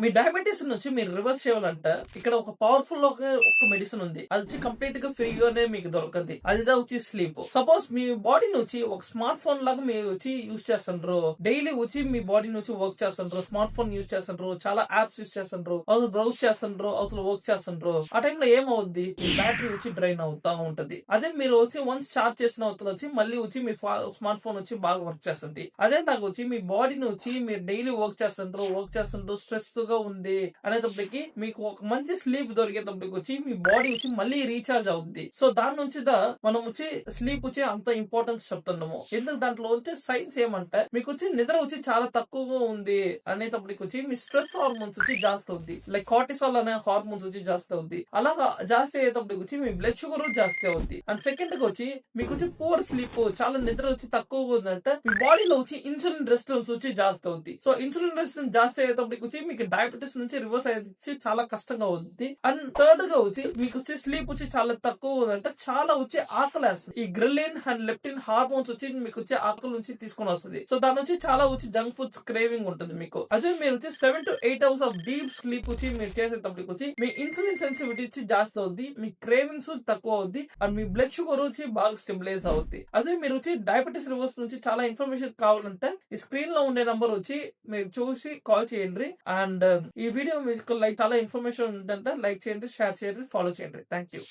మీ diabetes నుంచి మీరు reverse చేయాలంటే. ఇక్కడ ఒక పవర్ఫుల్ ఒక ఒక మెడిసిన్ ఉంది. అది వచ్చి కంప్లీట్గా ఫ్రీగానే మీకు దొరకది. అది వచ్చి స్లీప్ సపోజ్ మీ బాడీ నుంచి ఒక స్మార్ట్ ఫోన్ లాగా మీరు వచ్చి యూస్ చేస్తుండ్రు. డైలీ వచ్చి మీ బాడీ నుంచి వర్క్ చేస్తుండ్రు. స్మార్ట్ ఫోన్ యూజ్ చేస్తుండ్రు. చాలా యాప్స్ యూజ్ చేస్తుండ్రు. అవతల బ్రౌజ్ చేస్తుండ్రు. అవతల వర్క్ చేస్తుండ్రు. ఆ టైంలో ఏమవుద్ది? మీ బ్యాటరీ వచ్చి డ్రైన్ అవుతా ఉంటది. అదే మీరు వచ్చి వన్స్ చార్జ్ చేసిన అవతల వచ్చి మళ్ళీ వచ్చి మీ స్మార్ట్ ఫోన్ వచ్చి బాగా వర్క్ చేస్తుంది. అదే నాకు వచ్చి మీ బాడీని వచ్చి మీరు డైలీ వర్క్ చేస్తుండ్రు. వర్క్ చేస్తుండ్రు. స్ట్రెస్ గా ఉంది అనేటప్పటికి మీకు ఒక మంచి స్లీప్ దొరికేటప్పటికి వచ్చి మీ బాడీ వచ్చి మళ్ళీ రీఛార్జ్ అవుద్ది. సో దాని నుంచి మనం వచ్చి స్లీప్ వచ్చి అంత ఇంపార్టెన్స్ చెప్తున్నాము. ఎందుకు దాంట్లో వచ్చి సైన్స్ ఏమంటే మీకు వచ్చి నిద్ర వచ్చి చాలా తక్కువగా ఉంది అనేటప్పటికి వచ్చి మీ స్ట్రెస్ హార్మోన్స్ వచ్చి జాస్తి అవుద్ది. లైక్ కార్టిసాల్ అనే హార్మోన్స్ వచ్చి జాస్తి అవుద్ది. అలాగా జాస్తి అయ్యేటప్పటికి వచ్చి మీ బ్లడ్ షుగర్ జాస్తి అవుద్ది. అండ్ సెకండ్గా వచ్చి మీకు వచ్చి పూర్ స్లీప్ చాలా నిద్ర వచ్చి తక్కువగా ఉందంటే మీ బాడీలో వచ్చి ఇన్సులిన్ రెసిస్టెన్స్ వచ్చి జాస్తి అవుద్ది. సో ఇన్సులిన్ రెసిస్టెన్స్ జాస్తి అయ్యేటప్పటికి వచ్చి మీకు డయాబెటీస్ నుంచి రివర్స్ అయ్యి చాలా కష్టంగా ఉంది. అండ్ థర్డ్గా వచ్చి మీకు వచ్చి స్లీప్ వచ్చి చాలా తక్కువ ఉందంటే చాలా వచ్చి ఆకలి వేస్తుంది. ఈ గ్రిలిన్ అండ్ లెప్టిన్ హార్మోన్స్ వచ్చి మీకు వచ్చి ఆకలి నుంచి తీసుకొని వస్తుంది. సో దాని నుంచి చాలా వచ్చి జంక్ ఫుడ్స్ క్రేవింగ్ ఉంటుంది మీకు. అదే మీరు వచ్చి seven to eight hours of deep sleep వచ్చి మీరు చేసేటప్పటికి వచ్చి మీ ఇన్సులిన్ సెన్సిటివిటీ వచ్చి జాస్తి అవుద్ది మీ క్రేవింగ్స్ తక్కువ అవుద్ది అండ్ మీ బ్లడ్ షుగర్ వచ్చి బాగా స్టెబిలైజ్ అవుద్ది. అదే మీరు వచ్చి డయాబెటీస్ రివర్స్ నుంచి చాలా ఇన్ఫర్మేషన్ కావాలంటే ఈ స్క్రీన్లో ఉండే నంబర్ వచ్చి మీరు చూసి కాల్ చేయండి. అండ్ అండ్ ఈ వీడియో మీకు లైక్ చాలా ఇన్ఫర్మేషన్ ఉందంటే. లైక్ చేయండి షేర్ చేయండి ఫాలో చేయండి. Thank you